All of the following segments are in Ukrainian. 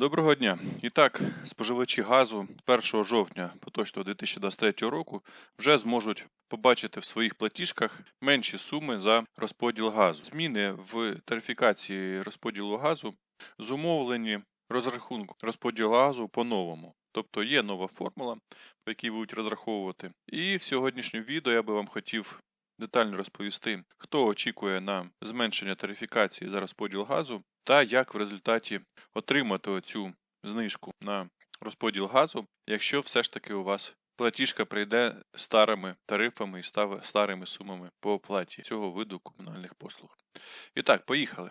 Доброго дня. І так, споживачі газу 1 жовтня поточного 2023 року вже зможуть побачити в своїх платіжках менші суми за розподіл газу. Зміни в тарифікації розподілу газу зумовлені розрахунку розподілу газу по-новому. Тобто є нова формула, по якій будуть розраховувати. І в сьогоднішньому відео я би вам хотів детально розповісти, хто очікує на зменшення тарифікації за розподіл газу, та як в результаті отримати оцю знижку на розподіл газу, якщо все ж таки у вас платіжка прийде старими тарифами і старими сумами по оплаті цього виду комунальних послуг. І так, поїхали.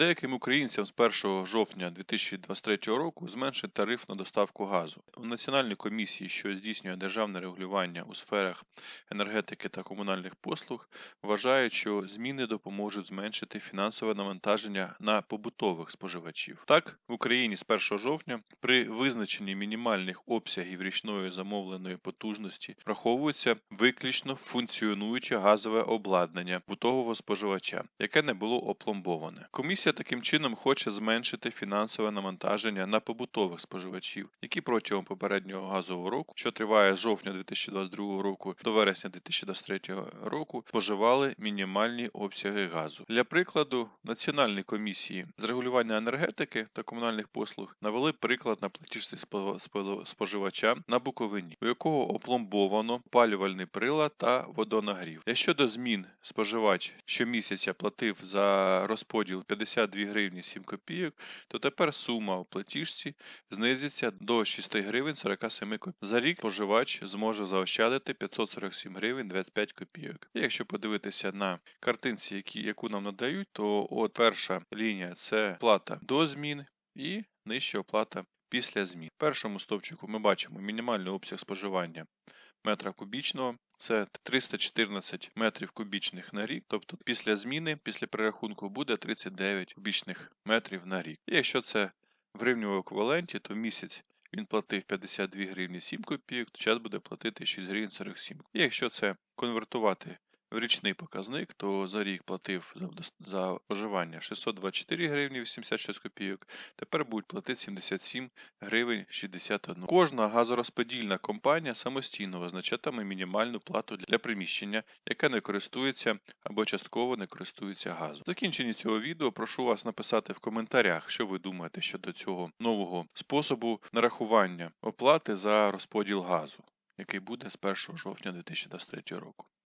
Деяким українцям з 1 жовтня 2023 року зменшить тариф на доставку газу. У Національній комісії, що здійснює державне регулювання у сферах енергетики та комунальних послуг, вважають, що зміни допоможуть зменшити фінансове навантаження на побутових споживачів. Так, в Україні з 1 жовтня при визначенні мінімальних обсягів річної замовленої потужності враховується виключно функціонуюче газове обладнання бутового споживача, яке не було опломбоване. Комісія таким чином хоче зменшити фінансове навантаження на побутових споживачів, які протягом попереднього газового року, що триває з жовтня 2022 року до вересня 2023 року, споживали мінімальні обсяги газу. Для прикладу, Національні комісії з регулювання енергетики та комунальних послуг навели приклад на платіжці спо- спо- споживача на Буковині, у якого опломбовано опалювальний прилад та водонагрів. Якщо до змін споживач щомісяця платив за розподіл 52 гривні 7 копійок, то тепер сума у платіжці знизиться до 6 гривень 47 копійок. За рік споживач зможе заощадити 547 гривень 25 копійок. І якщо подивитися на картинці, які, яку нам надають, то от перша лінія це плата до змін і нижча оплата після змін. В першому стовпчику ми бачимо мінімальний обсяг споживання метра кубічного. Це 314 метрів кубічних на рік, тобто після зміни, після перерахунку буде 39 кубічних метрів на рік. І якщо це в гривневому еквіваленті, то в місяць він платив 52 гривні 7 копійок, то час буде платити 6 гривень 47. І якщо це конвертувати річний показник, то за рік платив за, дос- 624 гривні 86 копійок, тепер будуть платити 77 гривень 61. Кожна газорозподільна компанія самостійно визначатиме мінімальну плату для приміщення, яке не користується або частково не користується газом. В закінченні цього відео прошу вас написати в коментарях, що ви думаєте щодо цього нового способу нарахування оплати за розподіл газу, який буде з 1 жовтня 2023 року.